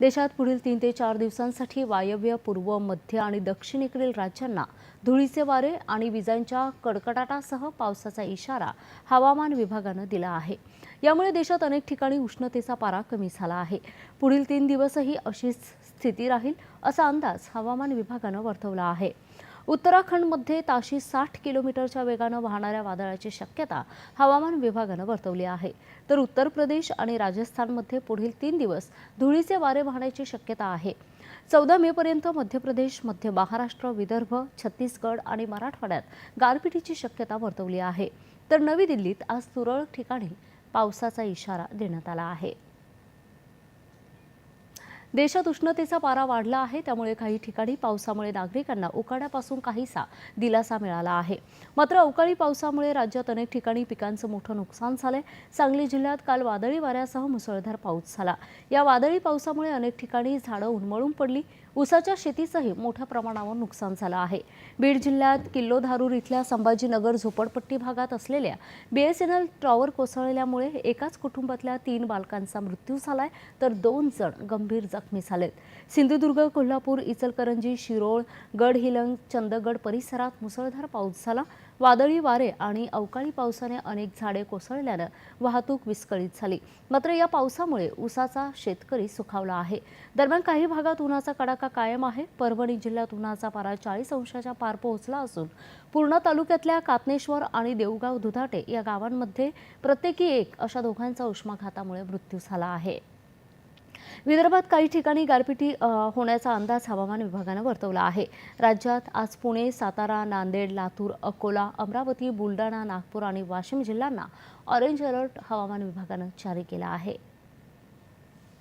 देशात पुढील तीन ते चार दिवसांसाठी वायव्य पूर्व मध्य आणि दक्षिणेकडील राज्यांना धुळीचे वारे आणि विजांच्या कडकडाटासह पावसाचा इशारा हवामान विभागानं दिला आहे. यामुळे देशात अनेक ठिकाणी उष्णतेचा पारा कमी झाला आहे. पुढील तीन दिवसही अशीच स्थिती राहील असा अंदाज हवामान विभागानं वर्तवला आहे. उत्तराखंडमध्ये ताशी साठ किलोमीटरच्या वेगानं वाहणाऱ्या वादळाची शक्यता हवामान विभागानं वर्तवली आहे. तर उत्तर प्रदेश आणि राजस्थानमध्ये पुढील तीन दिवस धुळीचे वारे वाहण्याची शक्यता आहे. चौदा मे पर्यंत मध्य प्रदेश मध्य महाराष्ट्र विदर्भ छत्तीसगड आणि मराठवाड्यात गारपिटीची शक्यता वर्तवली आहे. तर नवी दिल्लीत आज तुरळक ठिकाणी पावसाचा इशारा देण्यात आला आहे. देशात उष्णतेचा पारा वाढला आहे त्यामुळे काही ठिकाणी पावसामुळे नागरिकांना उकाड्यापासून काहीसा दिलासा मिळाला आहे. मात्र अवकाळी पावसामुळे राज्यात अनेक ठिकाणी पिकांचं मोठं नुकसान झालंय. सांगली जिल्ह्यात काल वादळी वाऱ्यासह मुसळधार पाऊस झाला. या वादळी पावसामुळे अनेक ठिकाणी झाडं उन्मळून पडली. ऊसाच्या शेतीचंही मोठ्या प्रमाणावर नुकसान झालं आहे. बीड जिल्ह्यात किल्लोधारूर इथल्या संभाजीनगर झोपडपट्टी भागात असलेल्या बीएसएनएल टॉवर कोसळल्यामुळे एकाच कुटुंबातल्या तीन बालकांचा मृत्यू झालाय तर दोन जण गंभीर जखमी झालेत. सिंधुदुर्ग कोल्हापूर इचलकरंजी शिरोळ गडहिलंग चंदगड परिसरात मुसळधार पाऊस झाला. वादळी वारे आणि अवकाळी पावसाने अनेक झाडे कोसळल्यानं वाहतूक विस्कळीत झाली. मात्र या पावसामुळे ऊसाचा शेतकरी सुखावला आहे. दरम्यान काही भागात उन्हाचा कडाका कायम आहे. परभणी जिल्ह्यात उन्हाचा पारा चाळीस अंशाच्या पार पोहोचला असून पूर्णा तालुक्यातल्या कातनेश्वर आणि देवगाव दुधाटे या गावांमध्ये प्रत्येकी एक अशा दोघांचा उष्माघातामुळे मृत्यू झाला आहे. विदर्भात काही ठिकाणी गारपिटी होण्याचा अंदाज हवामान विभागानं वर्तवला आहे. राज्यात आज पुणे सातारा नांदेड लातूर अकोला अमरावती बुलढाणा नागपूर आणि वाशिम जिल्ह्यांना ऑरेंज अलर्ट हवामान विभागानं जारी केला आहे.